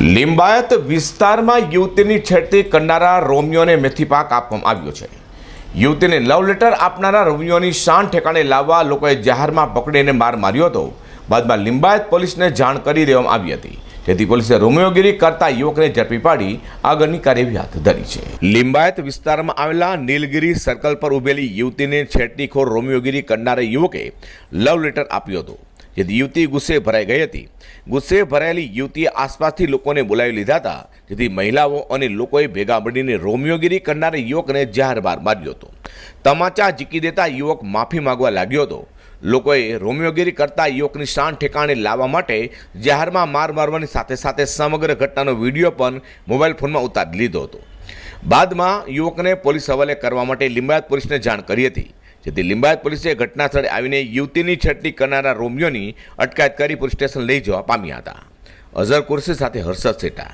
લિંબાયત વિસ્તારમાં યુવતીની છેડતી કરનારા રોમિયોને મેથીપાક આપવામાં આવ્યો છે. યુવતીને લવ લેટર આપનારા રોમિયોની શાન ઠેકાણે લાવવા લોકોએ જાહેરમાં પકડીને માર માર્યો હતો. બાદમાં લિંબાયત પોલીસને જાણ કરી દેવામાં આવી હતી. જેથી પોલીસે રોમિયોગીરી કરતા યુવકને ઝડપી પાડી આગળની કાર્યવાહી હાથ ધરી છે. લિંબાયત વિસ્તારમાં આવેલા નીલગિરી સર્કલ પર ઉભેલી યુવતીને છેડતીખોર રોમિયોગીરી કરનારા યુવકે લવ લેટર આપ્યો હતો. યુવતી ગુસ્સે ભરાઈ ગઈ હતી. ગુસ્સે ભરાયેલી યુવતીએ આસપાસથી લોકોને બોલાવી લીધા હતા. જેથી મહિલાઓ અને લોકોએ ભેગા મળીને રોમિયોગીરી કરનારા યુવકને જાહેર બાર માર્યો હતો. તમાચા જીકી દેતા યુવક માફી માગવા લાગ્યો હતો. લોકોએ રોમિયોગીરી કરતા યુવકની શાન ઠેકાણે લાવવા માટે જાહેરમાં માર મારવાની સાથે સાથે સમગ્ર ઘટનાનો વીડિયો પણ મોબાઈલ ફોનમાં ઉતારી લીધો હતો. બાદમાં યુવકને પોલીસ હવાલે કરવા માટે લિંબાયત પોલીસને જાણ કરી હતી. જેથી લિંબાયત પોલીસે ઘટના સ્થળે આવીને યુવતીની છટણી કરનારા રોમિયોની અટકાયત કરી પોલીસ સ્ટેશન લઈ જવા પામ્યા હતા. અઝર કુરશી સાથે હર્ષદ સેટા.